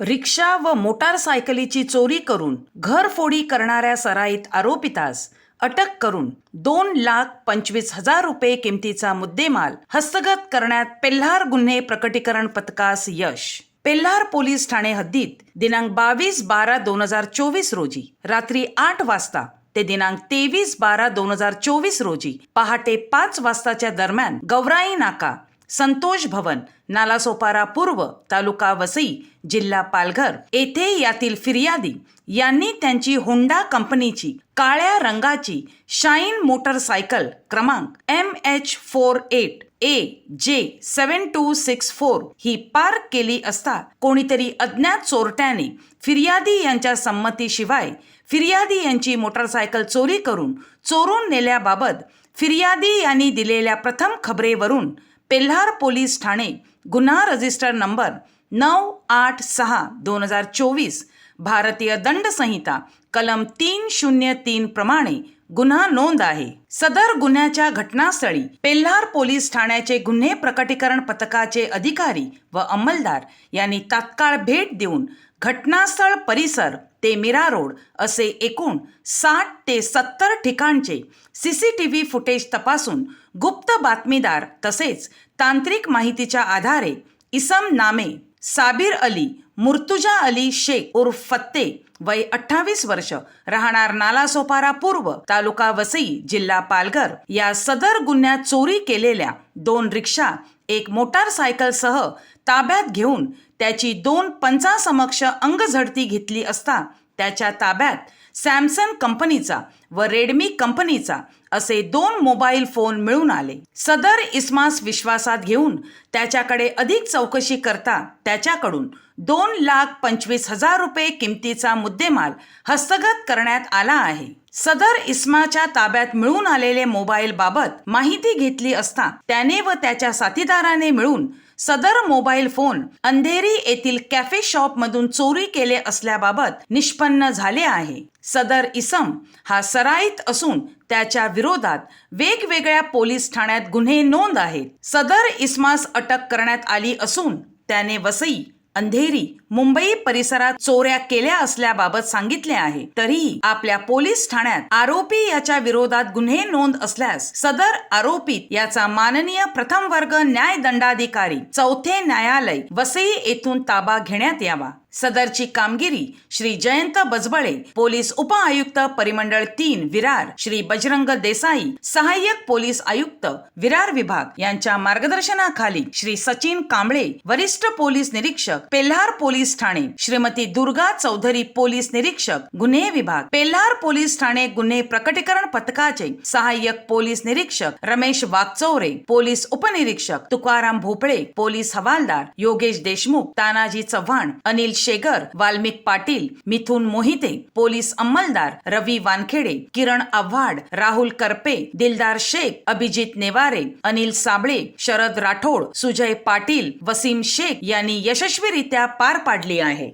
रिक्षा व मोटारसायकलीची चोरी करून घरफोडी करणाऱ्या सराईत आरोपितास अटक करून दोन लाख पंचवीस हजार रुपये किमतीचा मुद्देमाल हस्तगत करण्यात पेल्हार गुन्हे प्रकटीकरण पथकास यश. पेल्हार पोलीस ठाणे हद्दीत दिनांक बावीस बारा दोन हजार चोवीस रोजी रात्री आठ वाजता ते दिनांक तेवीस बारा दोन हजार चोवीस रोजी पहाटे पाच वाजताच्या दरम्यान गौराई नाका संतोष भवन नालासोपारा पूर्व तालुका वसई जिल्हा पालघर. येथे यातील फिर्यादी यांनी त्यांची होंडा कंपनीची काळ्या रंगाची शाईन मोटरसायकल क्रमांक M H four eight A J seven two six four he park केली असता कोणीतरी अज्ञात चोरट्याने फिर्यादी यांच्या संमतीशिवाय फिर्यादी यांची मोटरसायकल चोरी करून चोरून नेल्याबाबत फिर्यादी यांनी दिलेल्या प्रथम खबरेवरून पेल्हार पोलीस ठाणे गुन्हा रजिस्टर नंबर नऊ आठ सहा दोन हजार चोवीस भारतीय दंड संहिता कलम तीन शून्य तीन प्रमाणे गुन्हा नोंद आहे. सदर गुन्ह्याच्या घटनास्थळी पेल्हार पोलीस ठाण्याचे गुन्हे प्रकटीकरण पथकाचे अधिकारी व अंमलदार यांनी तात्काळ भेट देऊन घटनास्थळ परिसर ते मीरा रोड असे एकूण साठ ते सत्तर ठिकाणचे C C T V footage तपासून गुप्त बातमीदार तसेच तांत्रिक माहितीच्या आधारे इसम नामे साबिर अली मुर्तुजा अली शेख उर्फ फत्ते वय अठ्ठावीस वर्ष राहणार नालासोपारा पूर्व तालुका वसई जिल्हा पालघर या सदर गुन्ह्यात चोरी केलेल्या दोन रिक्षा एक मोटारसायकलसह ताब्यात घेऊन त्याची दोन पंचासमक्ष अंगझडती घेतली असता त्याच्या ताब्यात सॅमसंग कंपनीचा व रेडमी कंपनीचा असे दोन मोबाईल फोन मिळून आले. सदर इस्मास विश्वासात घेऊन त्याच्याकडे अधिक चौकशी करता त्याच्याकडून दोन लाख पंचवीस हजार रुपये किमतीचा मुद्देमाल हस्तगत करण्यात आला आहे. सदर इस्माच्या ताब्यात मिळून आलेले मोबाईल बाबत माहिती घेतली असता त्याने व त्याच्या साथीदाराने मिळून सदर मोबाईल फोन अंधेरी येथील कॅफे शॉप मधून चोरी केले असल्याबाबत निष्पन्न झाले आहे. सदर इसम हा सराईत असून त्याच्या विरोधात वेगवेगळ्या पोलीस ठाण्यात गुन्हे नोंद आहेत. सदर इस्मास अटक करण्यात आली असून त्याने वसई अंधेरी मुंबई परिसरात चोऱ्या केल्या असल्याबाबत सांगितले आहे. तरीही आपल्या पोलीस ठाण्यात आरोपी याच्या विरोधात गुन्हे नोंद असल्यास सदर आरोपीत याचा माननीय प्रथम वर्ग न्याय दंडाधिकारी चौथे न्यायालय वसई येथून ताबा घेण्यात यावा. सदरची कामगिरी श्री जयंत बजबळे पोलीस उपआयुक्त परिमंडळ तीन विरार श्री बजरंग देसाई सहाय्यक पोलीस आयुक्त विरार विभाग यांच्या मार्गदर्शनाखाली श्री सचिन कांबळे वरिष्ठ पोलीस निरीक्षक पेल्हार पोलीस ठाणे श्रीमती दुर्गा चौधरी पोलीस निरीक्षक गुन्हे विभाग पेल्हार पोलीस ठाणे गुन्हे प्रकटीकरण पथकाचे सहाय्यक पोलीस निरीक्षक रमेश वागचौरे पोलीस उपनिरीक्षक तुकाराम भोपळे पोलीस हवालदार योगेश देशमुख तानाजी चव्हाण अनिल शेगर वाल्मिक पाटील मिथुन मोहिते पोलीस अंमलदार रवी वानखेडे किरण आव्हाड राहुल करपे दिलदार शेख अभिजित नेवारे अनिल साबळे शरद राठोड सुजय पाटील वसीम शेख यांनी यशस्वीरित्या पार पाडली आहे.